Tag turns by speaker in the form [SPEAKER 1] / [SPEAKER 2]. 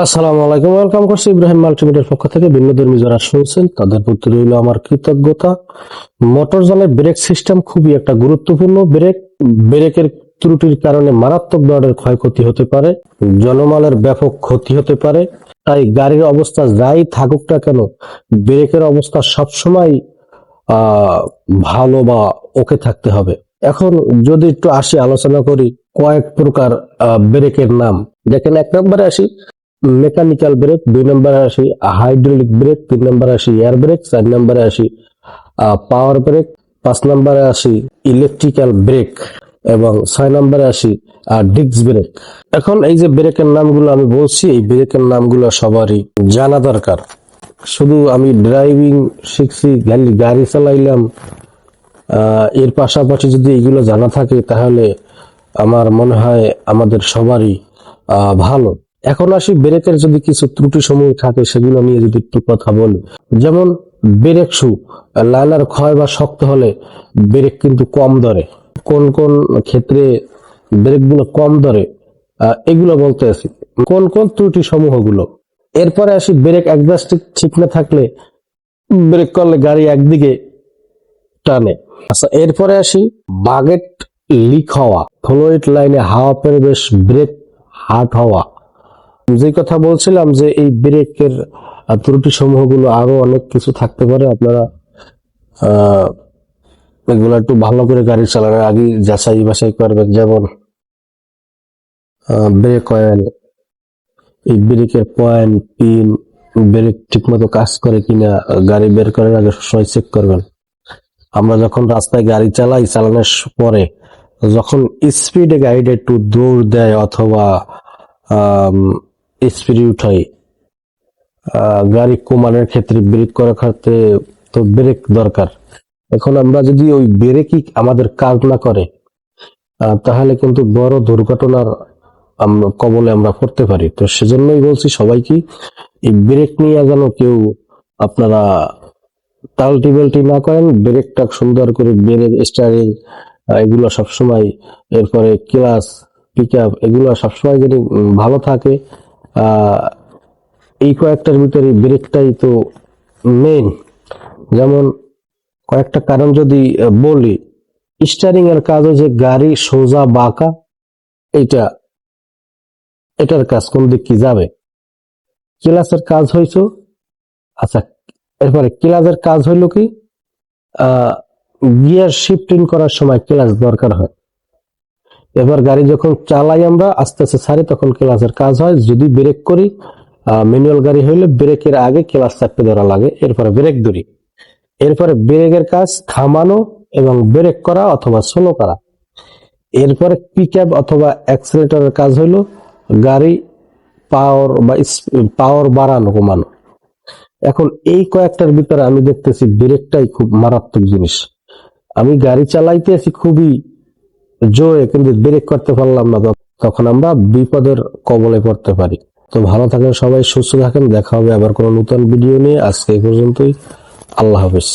[SPEAKER 1] আসসালামু আলাইকুম, ওয়েলকাম করছি ইব্রাহিম মাল্টিমিডিয়ার পক্ষ থেকে। ভিন্নধর্মী যারা শুনছেন তাদের প্রতি রইল আমার কৃতজ্ঞতা। মোটর যানের ব্রেক সিস্টেম খুবই একটা গুরুত্বপূর্ণ ব্রেক। ব্রেকের ত্রুটির কারণে মারাত্মক ধরনের ক্ষয়ক্ষতি হতে পারে, জনমালের ব্যাপক ক্ষতি হতে পারে। তাই গাড়ির অবস্থা যাই থাকুক না কেন, ব্রেকের অবস্থা সবসময় ভালো বা ওকে থাকতে হবে। এখন যদি একটু আসি, আলোচনা করি কয়েক প্রকার ব্রেকের নাম। দেখেন, এক নম্বরে আসি মেকানিক্যাল ব্রেক দুই নম্বরে আসি হাইড্রোলিক ব্রেক তিন নম্বরে আসি এয়ার ব্রেক চার নম্বরে আসি পাওয়ার ব্রেক পাঁচ নম্বরে আসি ইলেকট্রিক্যাল ব্রেক এবং ছয় নম্বরে আসি ডিস্ক ব্রেক এখন এই যে ব্রেকের নামগুলো আমি বলছি, এই ব্রেকের নামগুলো সবারই জানা দরকার। শুধু আমি ড্রাইভিং শিখছি গাড়ি গাড়ি চালাইলাম এর পাশাপাশি যদি এগুলো জানা থাকে, তাহলে আমার মনে হয় আমাদের সবারই ভালো। এখন আসি ব্রেকের যদি কিছু ত্রুটি সমূহ থাকে, সেগুলো নিয়ে যদি একটু কথা বলি। যেমন, ব্রেক শু, লাইনার ক্ষয় বা শক্ত হলে ব্রেক কিন্তু কম ধরে। কোন কোন ক্ষেত্রে ব্রেকগুলো কম ধরে এগুলো বলতে আছি কোন কোন ত্রুটি সমূহগুলো এরপরে আসি ব্রেক একজাস্ট ঠিক না থাকলে ব্রেক করলে গাড়ি একদিকে টানে। আচ্ছা এরপরে আসি বাগেট লিক হওয়া। ফ্লোইড লাইনে হাওয়া পরিবেশ, ব্রেক হার্ট হওয়া। যে কথা বলছিলাম যে এই ব্রেকের ত্রুটি সমূহগুলো আরও অনেক কিছু থাকতে পারে, আপনারা এগুলো একটু ভালো করে গাড়ি চালানোর আগে যাচাই বাছাই করবেন। যেমন ব্রেক অয়েল এই ব্রেকের পয়েন্ট পিন ব্রেক ঠিকমতো কাজ করে কিনা, গাড়ি বের করার আগে সবসময় চেক করবেন। আমরা যখন রাস্তায় গাড়ি চালাই, চালানোর পরে যখন স্পিডে গাড়িটা একটু দৌড় দেয় অথবা উঠাই। আহ, গাড়ি কমানোর ক্ষেত্রে ব্রেক করার ক্ষেত্রে তো ব্রেক দরকার। এখন আমরা যদি ওই ব্রেকই আমাদের কাজ না করে তাহলে কিন্তু বড় দুর্ঘটনার কবলে আমরা পড়তে পারি। তো সেজন্যই বলছি সবাইকে এই ব্রেক নিয়ে যেন কেউ আপনারা টাল্টি বেল্টি না করেন ব্রেকটা সুন্দর করে ব্রেক স্টারিং এগুলো সবসময় এরপরে ক্লাস পিক আপ এগুলো সবসময় যদি ভালো থাকে এই কয়েকটার ভিতরে ব্রেকটাই তো মেন যেমন কয়েকটা কারণ যদি বলি স্টারিং এর কাজ হচ্ছে গাড়ি সোজা বাঁকা এটা এটার কাজ কোন দিক কি যাবে? ক্লাসের কাজ হইছো? আচ্ছা এরপরে ক্লাসের কাজ হইল কি? গিয়ার শিফটিং করার সময় ক্লাস দরকার হয়। এবার গাড়ি যখন চালাই আমরা, আস্তে আস্তে ছাড়ি, তখন ক্লাসের কাজ হয়। যদি ব্রেক করি ম্যানুয়াল গাড়ি হইলে ব্রেকের আগে ক্লাস চাপতে ধরা লাগে, এরপরে ব্রেক ধরি। এরপরে ব্রেকের কাজ থামানো এবং ব্রেক করা অথবা স্লো করা। এরপরে পিক আপ অথবা অ্যাক্সিলেটরের কাজ হইল, গাড়ি পাওয়ার বা পাওয়ার বাড়ানো, কমানো। এখন এই কয়েকটার ভিতরে আমি দেখতেছি ব্রেকটাই খুব মারাত্মক জিনিস। আমি গাড়ি চালাইতে আছি খুবই জোরে কিন্তু ব্রেক করতে পারলাম না তখন আমরা বিপদের কবলে পড়তে পারি। তো ভালো থাকেন সবাই, সুস্থ থাকেন, দেখা হবে আবার কোনো নতুন ভিডিও নিয়ে। আজকে এই পর্যন্তই। আল্লাহ হাফিজ।